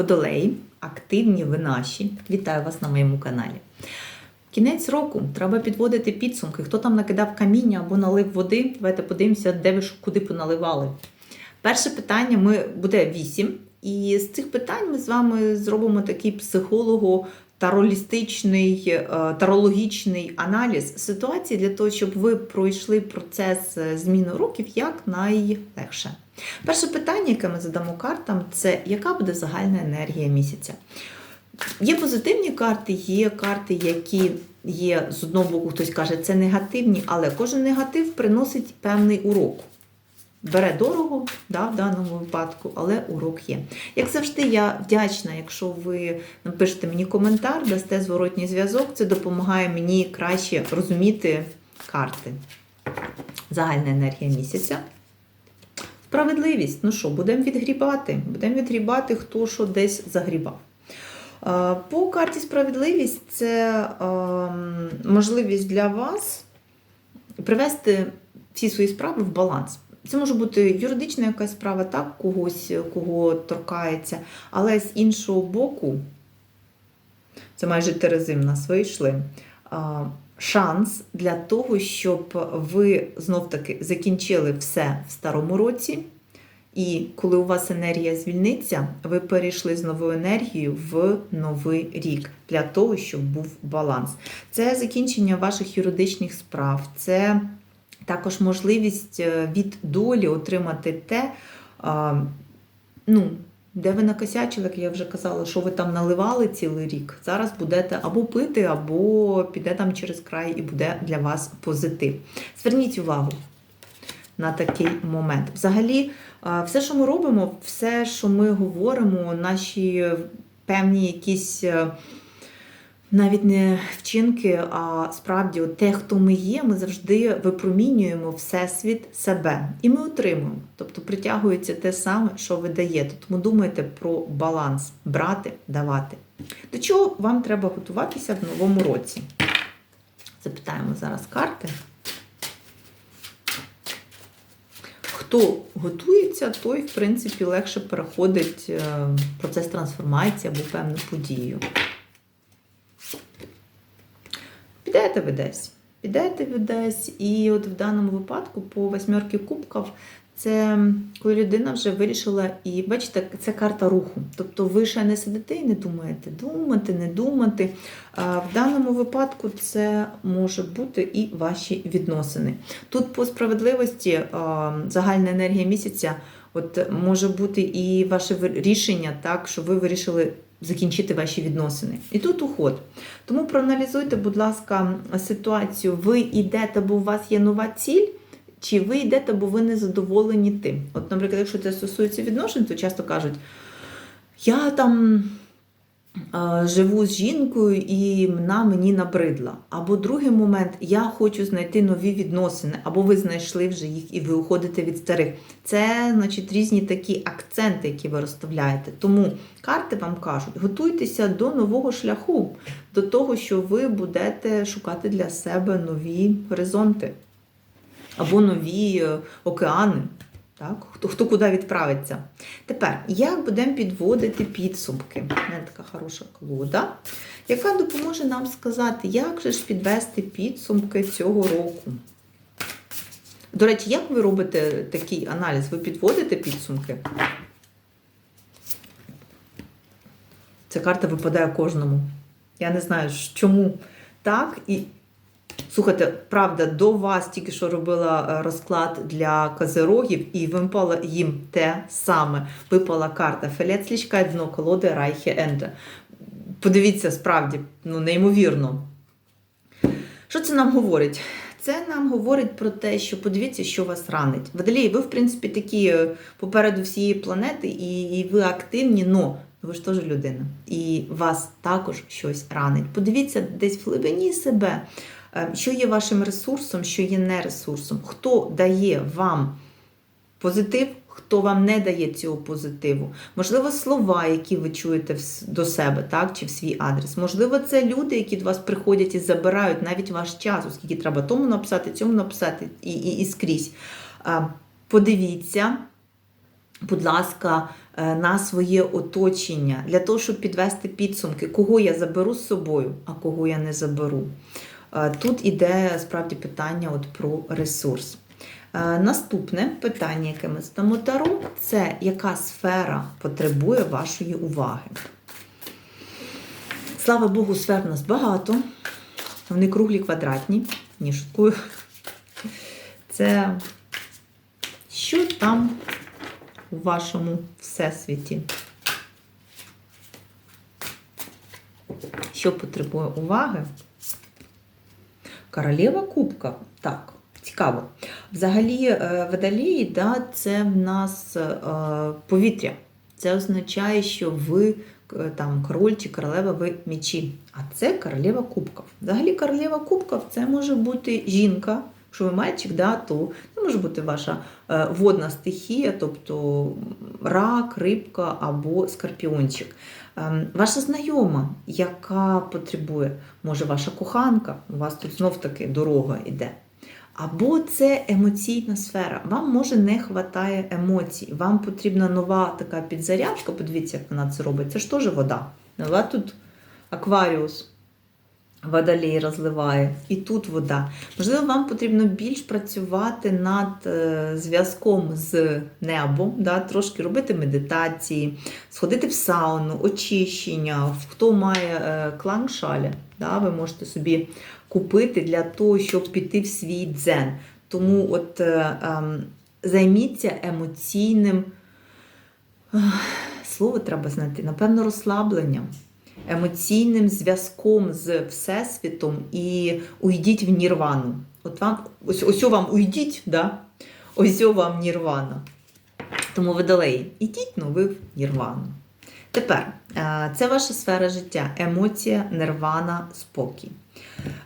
Водолеї, активні ви наші. Вітаю вас на моєму каналі. Кінець року треба підводити підсумки. Хто там накидав каміння або налив води? Давайте подивимося, де ви куди поналивали. Перше питання ми буде вісім. І з цих питань ми з вами зробимо такий психолого таролістичний, е, тарологічний аналіз ситуації для того, щоб ви пройшли процес е, зміни років як найлегше. Перше питання, яке ми задамо картам, це яка буде загальна енергія місяця? Є позитивні карти, є карти, які є з одного боку, хтось каже, це негативні, але кожен негатив приносить певний урок. Бере дорого да, в даному випадку, але урок є. Як завжди, я вдячна, якщо ви напишете мені коментар, дасте зворотній зв'язок, це допомагає мені краще розуміти карти. Загальна енергія місяця. Справедливість. Ну що, будемо відгрібати. Будемо відгрібати, хто що десь загрібав. Е, По карті справедливість це е, можливість для вас привести всі свої справи в баланс. Це може бути юридична якась справа, так, когось, кого торкається, але з іншого боку, це майже терези в нас вийшли. Шанс для того, щоб ви знов-таки закінчили все в старому році. І коли у вас енергія звільниться, ви перейшли з новою енергією в новий рік для того, щоб був баланс. Це закінчення ваших юридичних справ, це також можливість е, від долі отримати те, ну, де ви накосячили, як я вже казала, що ви там наливали цілий рік. Зараз будете або пити, або піде там через край і буде для вас позитив. Зверніть увагу на такий момент. Взагалі, все, що ми робимо, все, що ми говоримо, наші певні якісь. Навіть не вчинки, а справді те, хто ми є, ми завжди випромінюємо всесвіт себе. І ми отримуємо. Тобто притягується те саме, що ви даєте. Тому думайте про баланс брати, давати. До чого вам треба готуватися в новому році? Запитаємо зараз карти. Хто готується, той, в принципі, легше переходить е, процес трансформації або певну подію. Підете ви десь. Підете ви десь, і от в даному випадку по восьмерки кубків це коли людина вже вирішила, і бачите, це карта руху. Тобто ви ще не сидите і не думаєте, думати, не думати. А в даному випадку це може бути і ваші відносини. Тут по справедливості загальна енергія місяця от може бути і ваше рішення, так, що ви вирішили закінчити ваші відносини. І тут уход. Тому проаналізуйте, будь ласка, ситуацію. Ви йдете, бо у вас є нова ціль, чи ви йдете, бо ви не задоволені тим. От, наприклад, якщо це стосується відношень, то часто кажуть, я там живу з жінкою і вона мені набридла. Або другий момент, я хочу знайти нові відносини, або ви знайшли вже їх і ви уходите від старих. Це, значить, різні такі акценти, які ви розставляєте. Тому карти вам кажуть, готуйтеся до нового шляху, до того, що ви будете шукати для себе нові горизонти або нові е, океани. Так? Хто, хто куди відправиться. Тепер, як будемо підводити підсумки? У мене така хороша колода, яка допоможе нам сказати, як же ж підвести підсумки цього року. До речі, як ви робите такий аналіз? Ви підводите підсумки? Ця карта випадає кожному. Я не знаю, чому так. І слухайте, правда, до вас тільки що робила е, розклад для козерогів, і випало їм те саме. Випала карта Фелецлічка, дно колоди Райхе Енде. Подивіться, справді, ну, неймовірно. Що це нам говорить? Це нам говорить про те, що подивіться, що вас ранить. Водолії, ви, в принципі, такі е, попереду всієї планети, і, і ви активні, но ви ж теж людина. І вас також щось ранить. Подивіться десь в глибині себе, що є вашим ресурсом, що є не ресурсом, хто дає вам позитив, хто вам не дає цього позитиву. Можливо, слова, які ви чуєте до себе, так, чи в свій адрес. Можливо, це люди, які до вас приходять і забирають навіть ваш час, оскільки треба тому написати, цьому написати і, і, і скрізь. Подивіться, будь ласка, е, на своє оточення для того, щоб підвести підсумки, кого я заберу з собою, а кого я не заберу. Е, Тут іде справді питання от про ресурс. Е, Наступне питання, яке ми ставимо Таро, це яка сфера потребує вашої уваги. Слава Богу, сфер у нас багато. Вони круглі квадратні. Ні, шуткую. Це що там у вашому всесвіті? Що потребує уваги? Королева Кубка. Так, цікаво. Взагалі, е, водолії, да, це в нас е, повітря. Це означає, що ви там король чи королева ви мечі. А це королева кубків. Взагалі, королева кубків це може бути жінка. Якщо ви мальчик, да, то може бути ваша е, водна стихія, тобто рак, рибка або скорпіончик. Ем, Ваша знайома, яка потребує, може ваша коханка, у вас тут знов таки дорога йде. Або це емоційна сфера. Вам може не вистачає емоцій. Вам потрібна нова така підзарядка. Подивіться, як вона це робить. Це ж теж вода. Нова тут акваріус. Водолій розливає, і тут вода. Можливо, вам потрібно більш працювати над е, зв'язком з небом, да, трошки робити медитації, сходити в сауну, очищення. Хто має е, клан шаля, да, ви можете собі купити для того, щоб піти в свій дзен. Тому от е, ем, займіться емоційним, слово треба знайти, напевно, розслабленням емоційним зв'язком з Всесвітом і уйдіть в нірвану. От вам, ось, ось вам уйдіть, да? ось вам нірвана. Тому водолеї, ідіть, ну ви в нірвану. Тепер, е, це ваша сфера життя, емоція, нирвана, спокій.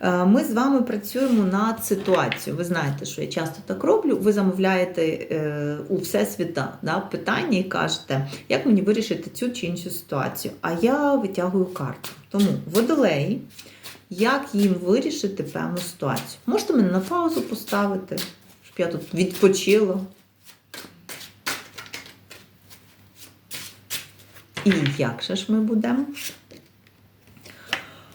Е, Ми з вами працюємо над ситуацією. Ви знаєте, що я часто так роблю. Ви замовляєте е, у Всесвіта да, питання і кажете, як мені вирішити цю чи іншу ситуацію. А я витягую карту. Тому водолеї, як їм вирішити певну ситуацію. Можете мене на паузу поставити, щоб я тут відпочила. І як же ж ми будемо?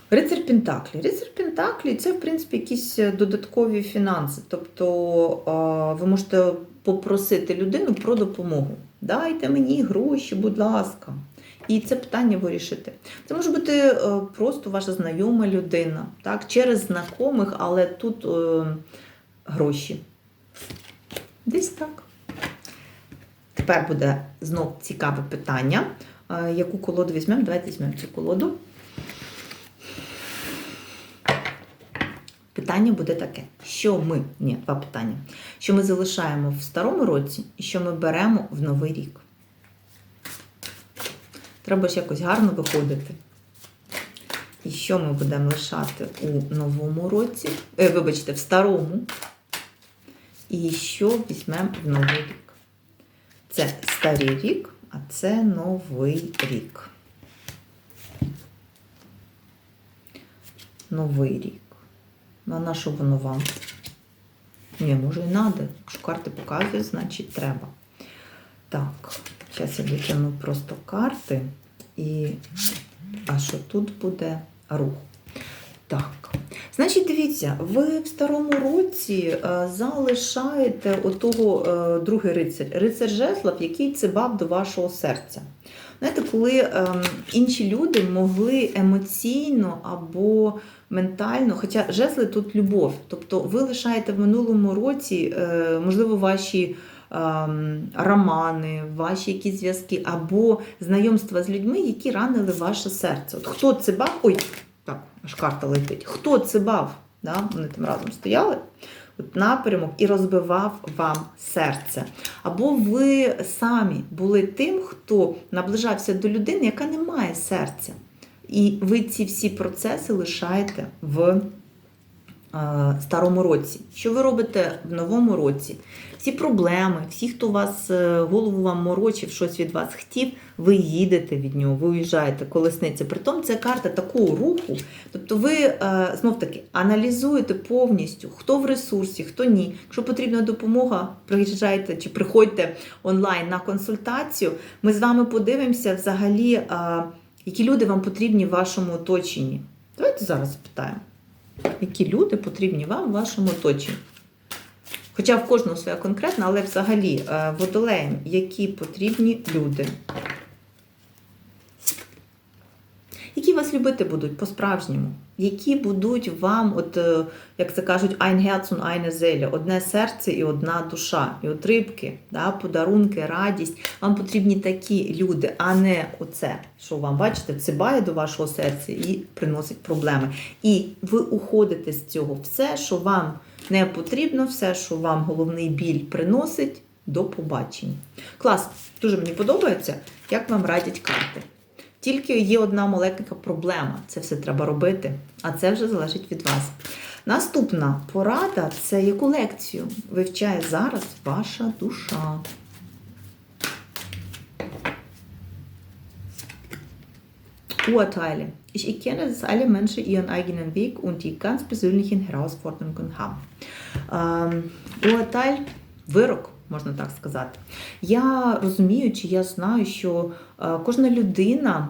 Рицар Пентаклі. Рицар Пентаклі це, в принципі, якісь додаткові фінанси. Тобто ви можете попросити людину про допомогу. Дайте мені гроші, будь ласка. І це питання вирішити. Це може бути е, просто ваша знайома людина, так, через знайомих, але тут е, гроші. Десь так. Тепер буде знов цікаве питання. Яку колоду візьмемо? Давайте візьмемо цю колоду. Питання буде таке: що ми, ні, два питання. Що ми залишаємо в старому році і що ми беремо в новий рік? Треба ж якось гарно виходити. І що ми будемо лишати у новому році, е, вибачте, в старому. І що візьмемо в новий рік? Це старий рік, а це новий рік. Новий рік. Ну, на що воно вам? Ні, може і треба. Якщо карти показують, значить треба. Так, зараз я витягну просто карти. І. А що тут буде рух? Так. Значить, дивіться, ви в старому році е, залишаєте отого е, другий рицар, рицар жезлов, який цибав до вашого серця. Знаєте, коли е, інші люди могли емоційно або ментально, хоча жезли тут любов. Тобто ви лишаєте в минулому році, е, можливо, ваші ем, романи, ваші якісь зв'язки, або знайомства з людьми, які ранили ваше серце. От хто це бав? Ой, так, аж карта летить. Хто це бав? Да? Вони там разом стояли. От напрямок і розбивав вам серце. Або ви самі були тим, хто наближався до людини, яка не має серця. І ви ці всі процеси лишаєте в старому році. Що ви робите в новому році? Всі проблеми, всі, хто вас е, голову вам морочив, щось від вас хотів, ви їдете від нього, ви уїжджаєте колесниця. Притом це карта такого руху. Тобто ви е, знов таки аналізуєте повністю, хто в ресурсі, хто ні. Якщо потрібна допомога, приїжджайте чи приходьте онлайн на консультацію. Ми з вами подивимося взагалі, е, які люди вам потрібні в вашому оточенні. Давайте зараз спитаємо, які люди потрібні вам в вашому оточенні. Хоча в кожного своя конкретна, але взагалі водолеям, водолеєм, які потрібні люди. Які вас любити будуть по-справжньому, які будуть вам, от е, як це кажуть, ein Herz und eine Seele, одне серце і одна душа. І от рибки, да, подарунки, радість. Вам потрібні такі люди, а не оце, що вам бачите, цибає до вашого серця і приносить проблеми. І ви уходите з цього. Все, що вам не потрібно, все, що вам головний біль приносить, до побачення. Клас, дуже мені подобається, як вам радять карти. Тільки є одна маленька проблема. Це все треба робити, а це вже залежить від вас. Наступна порада це яку лекцію вивчає зараз ваша душа. Urteile. Ich erkenne, dass alle Menschen ihren eigenen Weg und die ganz persönlichen Herausforderungen haben. Urteil – вирок, можна так сказати. Я розумію, чи я знаю, що е, кожна людина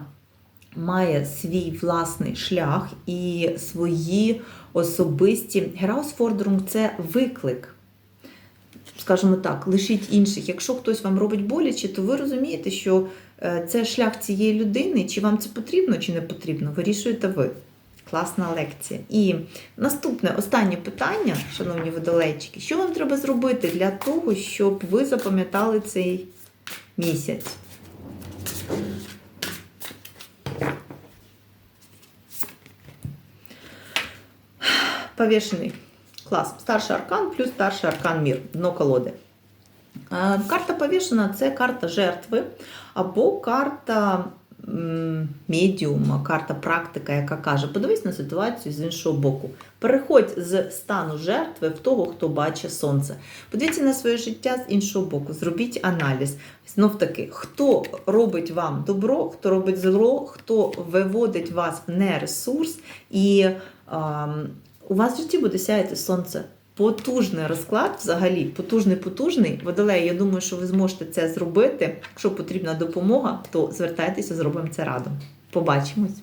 має свій власний шлях і свої особисті Herausforderung – це виклик. Скажімо так, лишіть інших. Якщо хтось вам робить боляче, то ви розумієте, що е, це шлях цієї людини, чи вам це потрібно, чи не потрібно, вирішуєте ви. Класна лекція. І наступне останнє питання, шановні водолейчики, що вам треба зробити для того, щоб ви запам'ятали цей місяць? Повішений. Клас. Старший аркан плюс старший аркан мір. Дно колоди. Е, Карта повішена це карта жертви або карта медіума, карта практика, яка каже: подивись на ситуацію з іншого боку. Переходь з стану жертви в того, хто бачить сонце. Подивіться на своє життя з іншого боку, зробіть аналіз. Знов таки, хто робить вам добро, хто робить зло, хто виводить вас в нересурс, і ем, у вас в житті буде сяяти сонце. Потужний розклад, взагалі, потужний, потужний. Водолей, я думаю, що ви зможете це зробити. Якщо потрібна допомога, то звертайтеся, зробимо це радом. Побачимось!